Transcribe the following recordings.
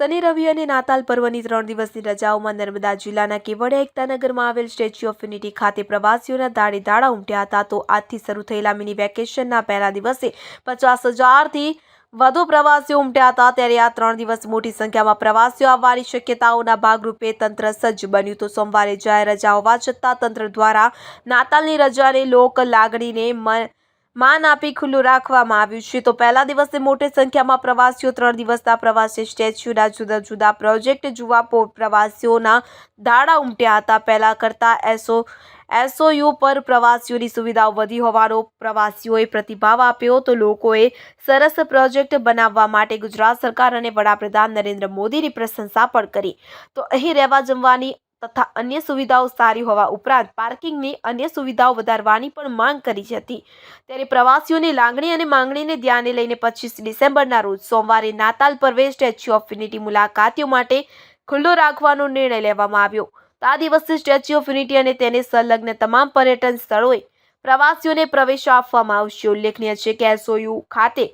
શનિ, રવિ અને નાતાલ પર્વની ત્રણ દિવસની રજાઓમાં નર્મદા જિલ્લાના કેવડિયા એકતાનગરમાં આવેલ સ્ટેચ્યુ ઓફ યુનિટી ખાતે પ્રવાસીઓના દાડે દાડા ઉમટ્યા હતા. તો આજથી શરૂ થયેલા મિની વેકેશનના પહેલા દિવસે પચાસ હજારથી વધુ પ્રવાસીઓ ઉમટ્યા હતા. ત્યારે આ ત્રણ દિવસ મોટી સંખ્યામાં પ્રવાસીઓ આવવાની શક્યતાઓના ભાગરૂપે તંત્ર સજ્જ બન્યું. તો સોમવારે જાહેર રજા હોવા છતાં તંત્ર દ્વારા નાતાલની રજાને લોક લાગણીને માન આપી ખુલ્લું રાખવામાં આવ્યું છે. તો પહેલા દિવસે મોટી સંખ્યામાં પ્રવાસીઓ, ત્રણ દિવસના પ્રવાસે સ્ટેચ્યુના જુદા જુદા પ્રોજેક્ટ જોવા પ્રવાસીઓના દાડા ઉમટ્યા હતા. પહેલા કરતા એસો, એસઓયુ પર પ્રવાસીઓની સુવિધાઓ વધી હોવાનો પ્રવાસીઓએ પ્રતિભાવ આપ્યો તો લોકોએ સરસ પ્રોજેક્ટ બનાવવા માટે ગુજરાત સરકાર અને વડાપ્રધાન નરેન્દ્ર મોદીની પ્રશંસા પણ કરી. તો અહીં રહેવા જમવાની તથા અન્ય સુવિધાઓ સારી હોવા ઉપરાંત પાર્કિંગની અન્ય સુવિધાઓ વધારવાની પણ માંગ કરી હતી. ત્યારે પ્રવાસીઓની લાગણી અને માંગણીને ધ્યાને લઈને પચીસ ડિસેમ્બરના રોજ સોમવારે નાતાલ પર્વે સ્ટેચ્યુ ઓફ યુનિટી મુલાકાતીઓ માટે ખુલ્લો રાખવાનો નિર્ણય લેવામાં આવ્યો. તો આ દિવસે સ્ટેચ્યુ ઓફ યુનિટી અને તેને સંલગ્ન તમામ પર્યટન સ્થળોએ પ્રવાસીઓને પ્રવેશ આપવામાં આવશે. ઉલ્લેખનીય છે કે એસઓયુ ખાતે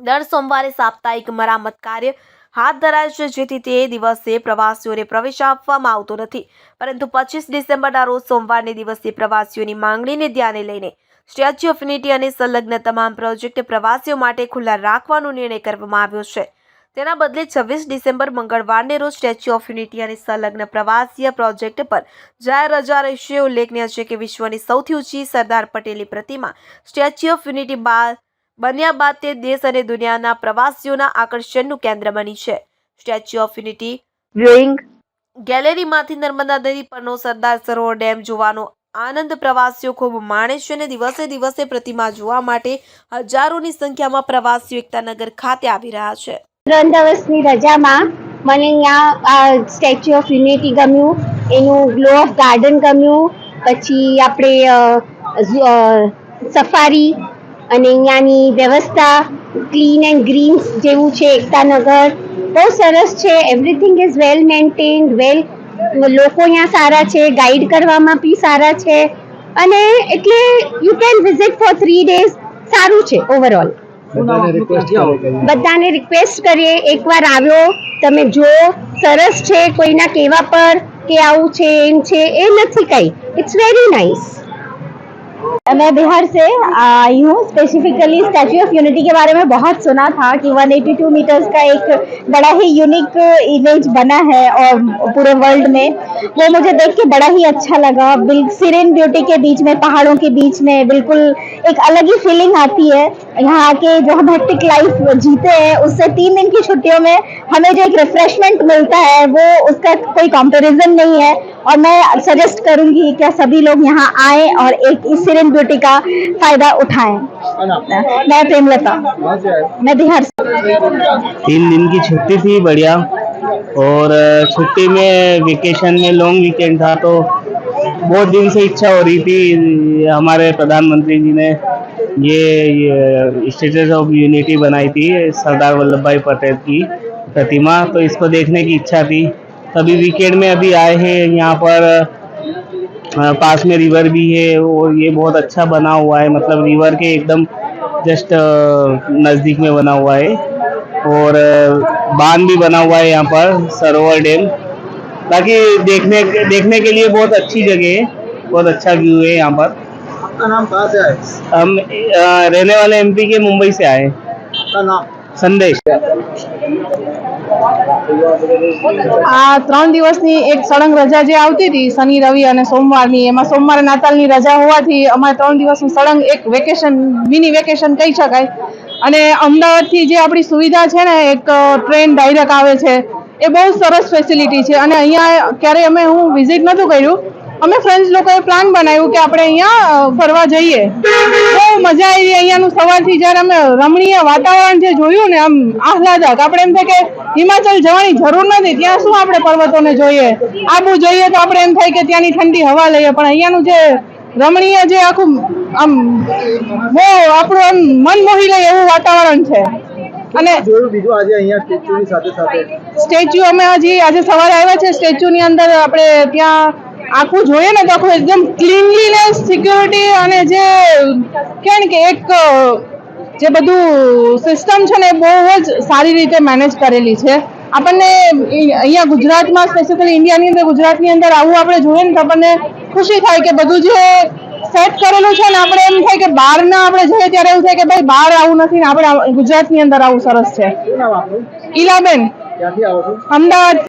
દર સોમવારે સાપ્તાહિક મરામત કાર્ય હાથ ધરાય છે, જેથી તે દિવસે પ્રવાસીઓને પ્રવેશ આપવામાં આવતો નથી. પરંતુ પચીસ ડિસેમ્બરના રોજ સોમવારને દિવસે પ્રવાસીઓની માંગણીને ધ્યાને લઈને સ્ટેચ્યુ ઓફ યુનિટી અને સંલગ્ન તમામ પ્રોજેક્ટ પ્રવાસીઓ માટે ખુલ્લા રાખવાનો નિર્ણય કરવામાં આવ્યો છે. તેના બદલે છવ્વીસ ડિસેમ્બર મંગળવારને રોજ સ્ટેચ્યુ ઓફ યુનિટી અને સંલગ્ન પ્રવાસીય પ્રોજેક્ટ પર જાહેર રજા રહેશે. ઉલ્લેખનીય છે કે વિશ્વની સૌથી ઊંચી સરદાર પટેલની પ્રતિમા સ્ટેચ્યુ ઓફ યુનિટી બાદ બન્યા બાદ તે દેશ અને દુનિયાના પ્રવાસીઓના આકર્ષણનું કેન્દ્ર બની છે. સ્ટેચ્યુ ઓફ યુનિટી વ્યુઇંગ ગેલેરીમાંથી નર્મદા નદી પરનો સરદાર સરોવર ડેમ જોવાનો આનંદ પ્રવાસીઓ ખૂબ માણે છે અને દિવસે દિવસે પ્રતિમા જોવા માટે હજારોની સંખ્યામાં પ્રવાસીઓ એકતાનગર ખાતે આવી રહ્યા છે. ત્રણ દિવસની રજામાં મને અહીંયા આ સ્ટેચ્યુ ઓફ યુનિટી ગમ્યું એનું ગ્લો ઓફ ગાર્ડન ગમ્યું પછી આપણે સફારી અને અહીંયાની વ્યવસ્થા ક્લીન એન્ડ ગ્રીન જેવું છે એકતાનગર બહુ સરસ છે everything is well maintained well લોકો અહીંયા સારા છે ગાઈડ કરવામાં બી સારા છે. અને એટલે you can visit for three days સારું છે ઓવરઓલ બધાને રિક્વેસ્ટ બધાને રિક્વેસ્ટ કરીએ એકવાર આવ્યો તમે જો સરસ છે કોઈના કેવા પર કે આવું છે એમ છે એ નથી કઈ. ઇટ્સ વેરી નાइस मैं बिहार से आई हूँ। स्पेसिफिकली स्टैचू ऑफ़ यूनिटी के बारे में बहुत सुना था कि 182 मीटर्स का एक बड़ा ही यूनिक इमेज बना है और पूरे वर्ल्ड में। वो मुझे देख के बड़ा ही अच्छा लगा। सिरेन ब्यूटी के बीच में, पहाड़ों के बीच में बिल्कुल एक अलग ही फीलिंग आती है। यहाँ आके जो हम हेक्टिक लाइफ जीते हैं, उससे तीन दिन की छुट्टियों में हमें जो एक रिफ्रेशमेंट मिलता है, वो उसका कोई कंपैरिजन नहीं है। और मैं सजेस्ट करूँगी कि सभी लोग यहाँ आए और एक इस ब्यूटी का फ़ायदा उठाएँ। मैं प्रेमलता। मैं बिहार तीन दिन की छुट्टी थी, बढ़िया। और छुट्टी में वेकेशन में लॉन्ग वीकेंड था तो बहुत दिन से इच्छा हो रही थी हमारे प्रधानमंत्री जी ने। ये, स्टेचू ऑफ़ यूनिटी बनाई थी सरदार वल्लभ भाई पटेल की प्रतिमा तो इसको देखने की इच्छा थी। तभी वीकेंड में अभी आए हैं यहाँ पर पास में रिवर भी है और ये बहुत अच्छा बना हुआ है। मतलब रिवर के एकदम जस्ट नज़दीक में बना हुआ है और बाँध भी बना हुआ है यहाँ पर सरोवर डैम ताकि देखने देखने के लिए बहुत अच्छी जगह है बहुत अच्छा व्यू है यहाँ पर। आपका नाम कहाँ से आए हम अ, रहने वाले एमपी के मुंबई से आए हैं। आपका नाम संदेश આ ત્રણ દિવસની એક સળંગ રજા જે આવતી હતી શનિ રવિ અને સોમવારની એમાં સોમવારે નાતાલની રજા હોવાથી અમારે ત્રણ દિવસનું સળંગ એક વેકેશન મિની વેકેશન કહી શકાય અને અમદાવાદથી જે આપણી સુવિધા છે ને એક ટ્રેન ડાયરેક્ટ આવે છે એ બહુ સરસ ફેસિલિટી છે અને અહીંયા ક્યારેય અમે હું વિઝિટ નહોતું કર્યું અમે ફ્રેન્ડ્સ લોકોએ પ્લાન બનાવ્યું કે આપણે અહીંયા ફરવા જઈએ. બહુ મજા આવી અહીંયાનું સવારથી જ્યારે અમે રમણીય વાતાવરણ જે જોયું ને આમ આહલાદક. આપણે એમ થાય કે હિમાચલ જવાની જરૂર નથી ત્યાં શું આપણે પર્વતોને જોઈએ? આબુ જોઈએ તો આપણે એમ થાય કે ત્યાંની ઠંડી હવા લઈએ પણ અહીંયાનું જે રમણીય જે આખું આમ બહુ આપણું આમ મન મોહી લે એવું વાતાવરણ છે. અને બીજું આજે અહીંયા સ્ટેચ્યુની સાથે સાથે? સ્ટેચ્યુ અમે હજી આજે સવારે આવ્યા છે. સ્ટેચ્યુની અંદર આપણે ત્યાં આખું જોઈએ ને તો આખું એકદમ ક્લીનલીનેસ સિક્યોરિટી અને જે કહે ને કે એક જે બધું સિસ્ટમ છે ને એ બહુ જ સારી રીતે મેનેજ કરેલી છે. આપણને અહીંયા ગુજરાતમાં સ્પેસિફિકલી ઇન્ડિયાની અંદર ગુજરાતની અંદર આવું આપણે જોઈએ ને તો આપણને ખુશી થાય કે બધું જે સેટ કરેલું છે ને આપણે એમ થાય કે બહારના આપણે જઈએ ત્યારે એવું થાય કે ભાઈ બહાર આવું નથી ને આપણે ગુજરાતની અંદર આવું સરસ છે. ઈલાબેન. અમદાવાદ.